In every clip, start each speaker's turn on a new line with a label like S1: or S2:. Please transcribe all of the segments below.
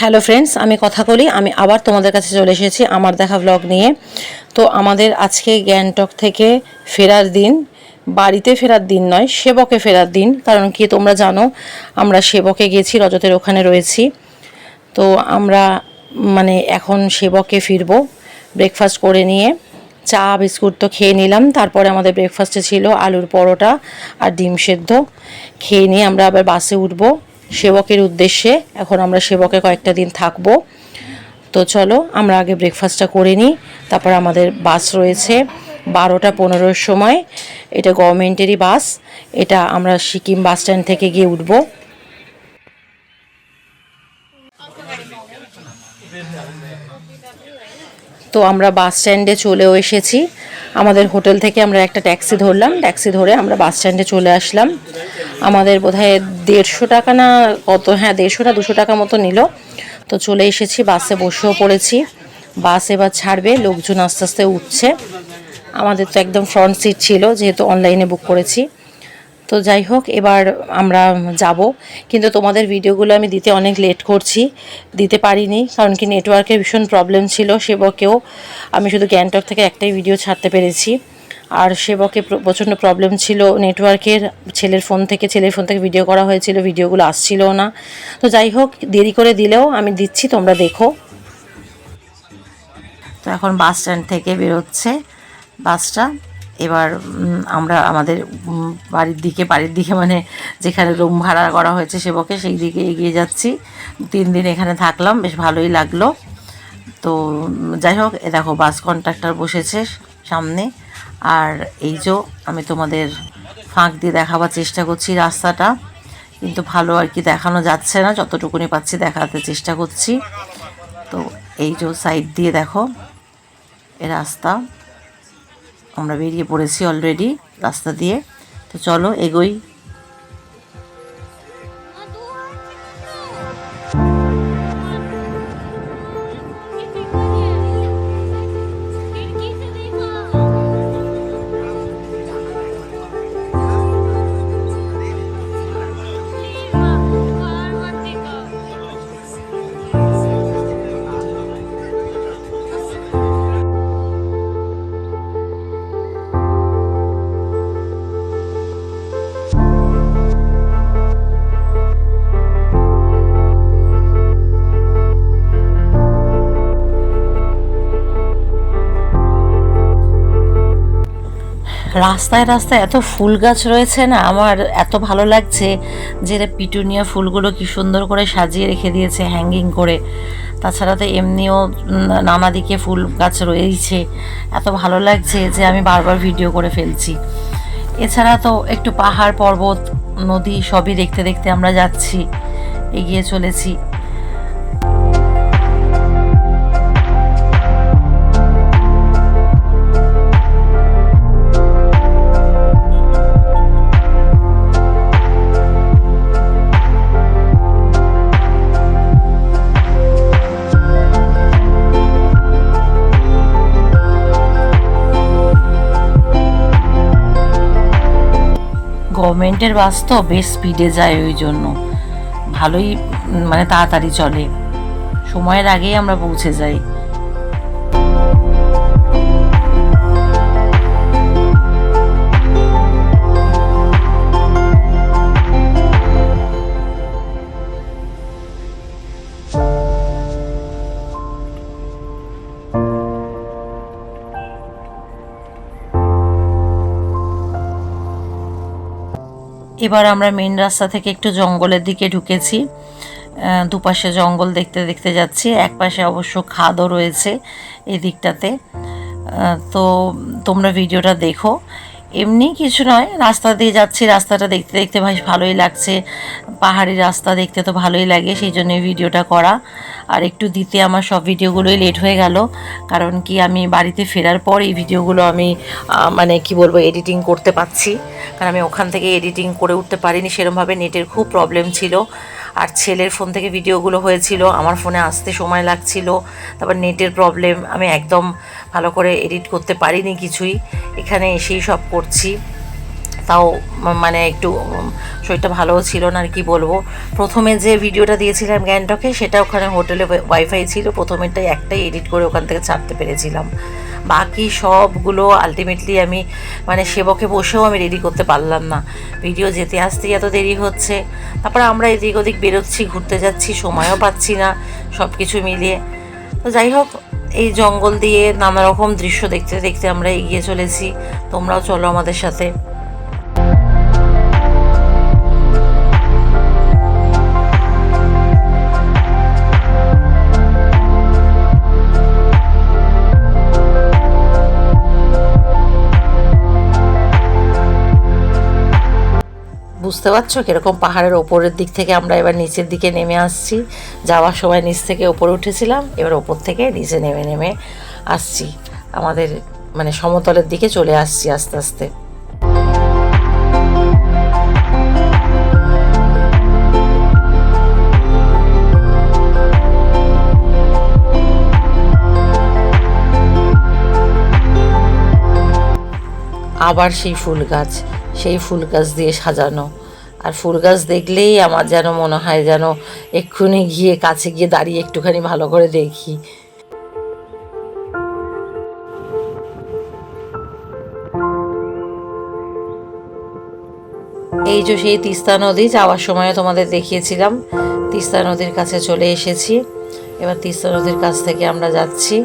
S1: Hello friends আমি কথা বলি, আমি আবার তোমাদের কাছে চলে এসেছি আমার দেখা ব্লগ নিয়ে। তো আমাদের আজকে গ্যাংটক থেকে ফেরার দিন, বাড়িতে ফেরার দিন নয়, সেবকে ফেরার দিন। কারণ কি তোমরা জানো, আমরা সেবকে গেছি, রজতের ওখানে রয়েছি। তো আমরা মানে এখন সেবকে ফিরবো ব্রেকফাস্ট করে নিয়ে। চা, বিস্কুট তো খেয়ে নিলাম, তারপরে আমাদের ব্রেকফাস্টে ছিল আলুর পরোটা আর ডিম সেদ্ধ। খেয়ে নিয়ে আমরা আবার বাসে উঠবো। সেবকের উদ্দেশ্যে এখন আমরা সেবকে কয়েকটা দিন থাকব। তো চলো, আমরা আগে ব্রেকফাস্টটা করে নিই। তারপর আমাদের বাস রয়েছে বারোটা পনেরোর সময়। এটা গভর্নমেন্টেরই বাস এটা আমরা সিকিম বাস স্ট্যান্ড থেকে গিয়ে উঠব। তো আমরা বাস স্ট্যান্ডে চলেও এসেছি। আমাদের হোটেল থেকে আমরা একটা ট্যাক্সি ধরলাম। ট্যাক্সি ধরে আমরা বাস স্ট্যান্ডে চলে আসলাম। আমাদের বোধহয় দেড়শো টাকা না কত? হ্যাঁ দেড়শো না, দুশো টাকা মতো নিল। তো চলে এসেছি, বাসে বসেও পড়েছি। বাস এবার ছাড়বে, লোকজন আস্তে আস্তে উঠছে। আমাদের তো একদম ফ্রন্ট সিট ছিল, যেহেতু অনলাইনে বুক করেছি। তো যাই হোক, এবার আমরা যাব। কিন্তু তোমাদের ভিডিওগুলো আমি দিতে অনেক লেট করছি। দিতে পারিনি, কারণ কি নেটওয়ার্কের ভীষণ প্রবলেম ছিল। সেবকেও আমি শুধু গ্যাংটক থেকে একটাই ভিডিও ছাড়তে পেরেছি। আর সেবকে প্রচণ্ড প্রবলেম ছিল নেটওয়ার্কের ছেলের ফোন থেকে, ছেলের ফোন থেকে ভিডিও করা হয়েছিল ভিডিওগুলো আসছিল না। তো যাই হোক, দেরি করে দিলেও আমি দিচ্ছি, তোমরা দেখো। তো এখন বাস স্ট্যান্ড থেকে বেরোচ্ছে। বাসটা এবার আমরা আমাদের বাড়ির দিকে বাড়ির দিকে মানে যেখানে রুম ভাড়া করা হয়েছে সেবকে, সেই দিকে এগিয়ে যাচ্ছি। তিন দিন এখানে থাকলাম, বেশ ভালোই লাগল। তো যাই হোক, এ দেখো বাস কন্ট্রাক্টর বসেছে। সামনে। আর এই যে আমি তোমাদের ফাঁক দিয়ে দেখাবার চেষ্টা করছি রাস্তাটা, কিন্তু ভালো আর কি দেখানো যাচ্ছে না, যতটুকুনি পাচ্ছি দেখাতে চেষ্টা করছি। তো এই যে সাইড দিয়ে দেখো, এ রাস্তা, আমরা বেরিয়ে পড়েছি অলরেডি রাস্তা দিয়ে। তো চলো এগোই। রাস্তায় রাস্তায় এত ফুল গাছ রয়েছে না, আমার এত ভালো লাগছে যে এরা পিটুনিয়া ফুলগুলো কি সুন্দর করে সাজিয়ে রেখে দিয়েছে হ্যাঙ্গিং করে। তাছাড়া তো এমনিও নানা দিকে ফুল গাছ রয়েছে এত ভালো লাগছে যে আমি বারবার ভিডিও করে ফেলছি। এছাড়া তো একটু পাহাড়, পর্বত, নদী সবই দেখতে দেখতে আমরা যাচ্ছি, এগিয়ে চলেছি। গভর্নমেন্টের বাস তো বেশ স্পিডে যায় ওই জন্য। ভালোই মানে তাড়াতাড়ি চলে। সময়ের আগেই আমরা পৌঁছে যাই। এবার আমরা মেন রাস্তা থেকে একটু জঙ্গলের দিকে ঢুকেছি। দুপাশে জঙ্গল দেখতে দেখতে যাচ্ছি। এক পাশে অবশ্য খাদও রয়েছে এই দিকটাতে তো তোমরা ভিডিওটা দেখো। এমনি কিছু নয়, রাস্তা দিয়ে যাচ্ছি। রাস্তাটা দেখতে দেখতে বেশ ভালোই লাগছে। পাহাড়ি রাস্তা দেখতে তো ভালোই লাগে, সেই জন্য ভিডিওটা করা। আর একটু দিতে আমার সব ভিডিওগুলোই লেট হয়ে গেল। কারণ কি, আমি বাড়িতে ফেরার পর এই ভিডিওগুলো আমি মানে কি বলব এডিটিং করতে পারছি। কারণ আমি ওখান থেকে এডিটিং করে উঠতে পারিনি, সেরমভাবে নেটের খুব প্রবলেম ছিল। আর ছেলের ফোন থেকে ভিডিওগুলো হয়েছিল, আমার ফোনে আসতে সময় লাগছিল। তারপর নেটের প্রবলেম আমি একদম ভালো করে এডিট করতে পারিনি কিছুই। এখানে এসেই সব করছি। তাও মানে একটু শরীরটা ভালোও ছিল না আর কি বলব। প্রথমে যে ভিডিওটা দিয়েছিলাম গ্যাংটকে, সেটা ওখানে হোটেলে ওয়াইফাই ছিল। প্রথমেরটাই একটাই এডিট করে ওখান থেকে ছাড়তে পেরেছিলাম। বাকি সবগুলো আলটিমেটলি আমি মানে সেবকে বসেও আমি রেডি করতে পারলাম না। ভিডিও যেতে আসতেই এত দেরি হচ্ছে। তারপরে আমরা এদিক ওদিক বেরোচ্ছি, ঘুরতে যাচ্ছি, সময়ও পাচ্ছি না সব কিছু মিলিয়ে। তো যাই হোক, এই জঙ্গল দিয়ে নানা রকম দৃশ্য দেখতে দেখতে আমরা এগিয়ে চলেছি। তোমরাও চলো আমাদের সাথে। বুঝতে পারছ কীরকম পাহাড়ের ওপরের দিক থেকে আমরা এবার নিচের দিকে নেমে আসছি। যাওয়ার সময় নিচ থেকে ওপরে উঠেছিলাম, এবার ওপর থেকে নিচে নেমে নেমে আসছি। আমাদের মানে সমতলের দিকে চলে আসছি আস্তে আস্তে। আবার সেই ফুল গাছ, সেই ফুল গাছ দিয়ে সাজানো। আর ফুল গাছ দেখলেই আমার যেন মনে হয় যেন এক্ষুনি গিয়ে কাছে গিয়ে দাঁড়িয়ে একটুখানি ভালো করে দেখি। এই যে সেই তিস্তা নদী যাওয়ার সময় তোমাদের দেখিয়েছিলাম। তিস্তা নদীর কাছে চলে এসেছি। এবার তিস্তা নদীর কাছ থেকে আমরা যাচ্ছি।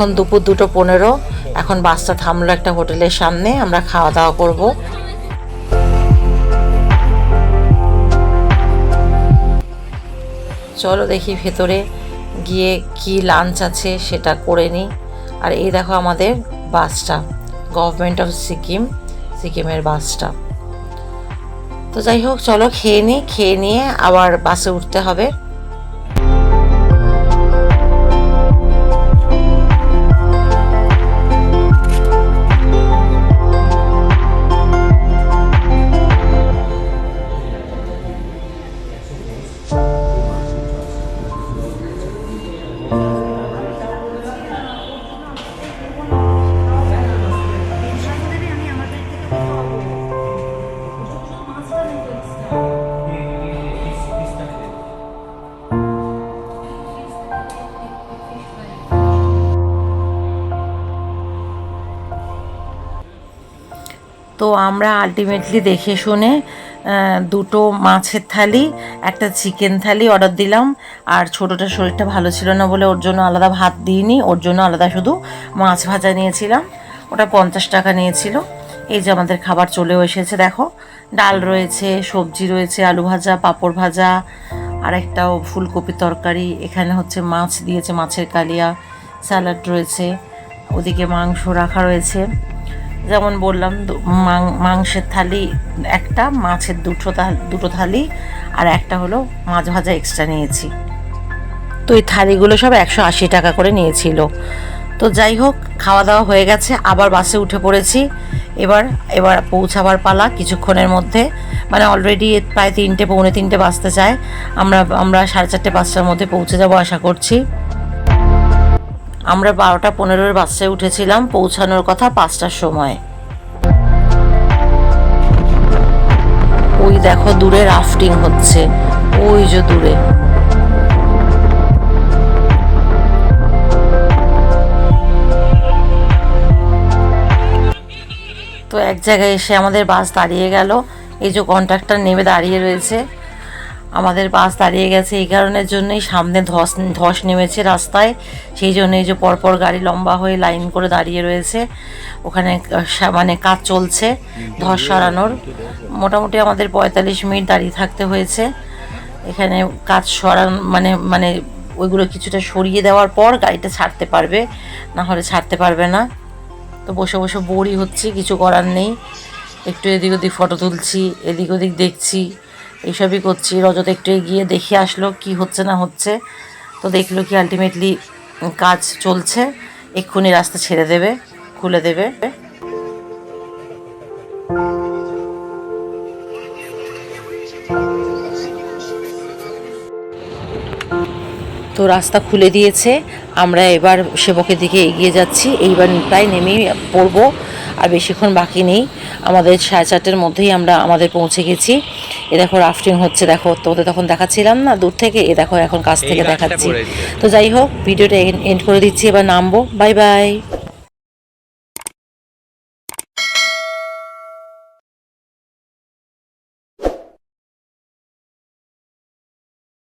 S1: এখন দুপুর দুটো পনেরো। এখন বাসটা থামলো একটা হোটেলের সামনে, আমরা খাওয়া দাওয়া করব। চলো দেখি ভেতরে গিয়ে কি লাঞ্চ আছে, সেটা করে নিই। আর এই দেখো আমাদের বাসটা গভর্নমেন্ট অফ সিকিম সিকিমের বাসটা। তো যাই হোক, চলো খেয়ে নিই, খেয়ে নিয়ে আবার বাসে উঠতে হবে। তো আমরা আলটিমেটলি দেখে শুনে দুটো মাছের থালি, একটা চিকেন থালি অর্ডার দিলাম। আর ছোটোটার শরীরটা ভালো ছিল না বলে ওর জন্য আলাদা ভাত দিইনি, ওর জন্য আলাদা শুধু মাছ ভাজা নিয়েছিলাম। ওটা পঞ্চাশ টাকা নিয়েছিল। এই যে আমাদের খাবার চলেও এসেছে, দেখো। ডাল রয়েছে, সবজি রয়েছে, আলু ভাজা, পাঁপড় ভাজা, আর একটাও ফুলকপি তরকারি। এখানে হচ্ছে মাছ দিয়েছে, মাছের কালিয়া, স্যালাড রয়েছে। ওদিকে মাংস রাখা রয়েছে। যেমন বললাম মাংসের থালি একটা, মাছের দুটো দুটো থালি, আর একটা হলো মাছ ভাজা এক্সট্রা নিয়েছি। তো এই থালিগুলো সব একশো আশি টাকা করে নিয়েছিল। তো যাই হোক, খাওয়া দাওয়া হয়ে গেছে, আবার বাসে উঠে পড়েছি। এবার এবার পৌঁছাবার পালা কিছুক্ষণের মধ্যে। মানে অলরেডি প্রায় তিনটে, পৌনে তিনটে বাজতে চায়। আমরা আমরা সাড়ে চারটে, পাঁচটার মধ্যে পৌঁছে যাব আশা করছি। আমরা বারোটা পনেরোর বাসে উঠেছিলাম পৌঁছানোর কথা পাঁচটার সময়। ওই দেখো দূরে রাফটিং হচ্ছে, ওই যে দূরে। তো এক জায়গায় এসে আমাদের বাস দাঁড়িয়ে গেল, এই যে কন্ট্রাক্টর নেমে দাঁড়িয়ে রয়েছে। আমাদের বাস দাঁড়িয়ে গেছে। এই কারণের জন্যই সামনে ধস ধস নেমেছে রাস্তায়। সেই জন্য এই যে পরপর গাড়ি লম্বা হয়ে লাইন করে দাঁড়িয়ে রয়েছে। ওখানে মানে কাজ চলছে ধস সরানোর। মোটামুটি আমাদের পঁয়তাল্লিশ মিনিট দাঁড়িয়ে থাকতে হয়েছে। এখানে কাজ সরান মানে মানে ওইগুলো কিছুটা সরিয়ে দেওয়ার পর গাড়িটা ছাড়তে পারবে, না হলে ছাড়তে পারবে না। তো বসে বসে বোরই হচ্ছি, কিছু করার নেই। একটু এদিক ওদিক ফটো তুলছি, এদিক ওদিক দেখছি। এইসবই করছি। রজত একটু এগিয়ে দেখে আসলো কি হচ্ছে না হচ্ছে। তো দেখল কি আলটিমেটলি কাজ চলছে। এক্ষুনি রাস্তা ছেড়ে দেবে, খুলে দেবে। তো রাস্তা খুলে দিয়েছে। আমরা এবার সেবকের দিকে এগিয়ে যাচ্ছি। এইবার প্রায় নেমেই পড়ব। আর বেশিক্ষণ বাকি নেই। আমাদের সাড়ে চারটের মধ্যেই আমরা আমাদের পৌঁছে গেছি। এ দেখো রাফটিং হচ্ছে। দেখো তোমাদের তখন দেখাচ্ছিলাম না দূর থেকে? এ দেখো এখন কাছ থেকে দেখাচ্ছি। তো যাই হোক ভিডিওটা এন্ড করে দিচ্ছি এবার নামবো। Bye bye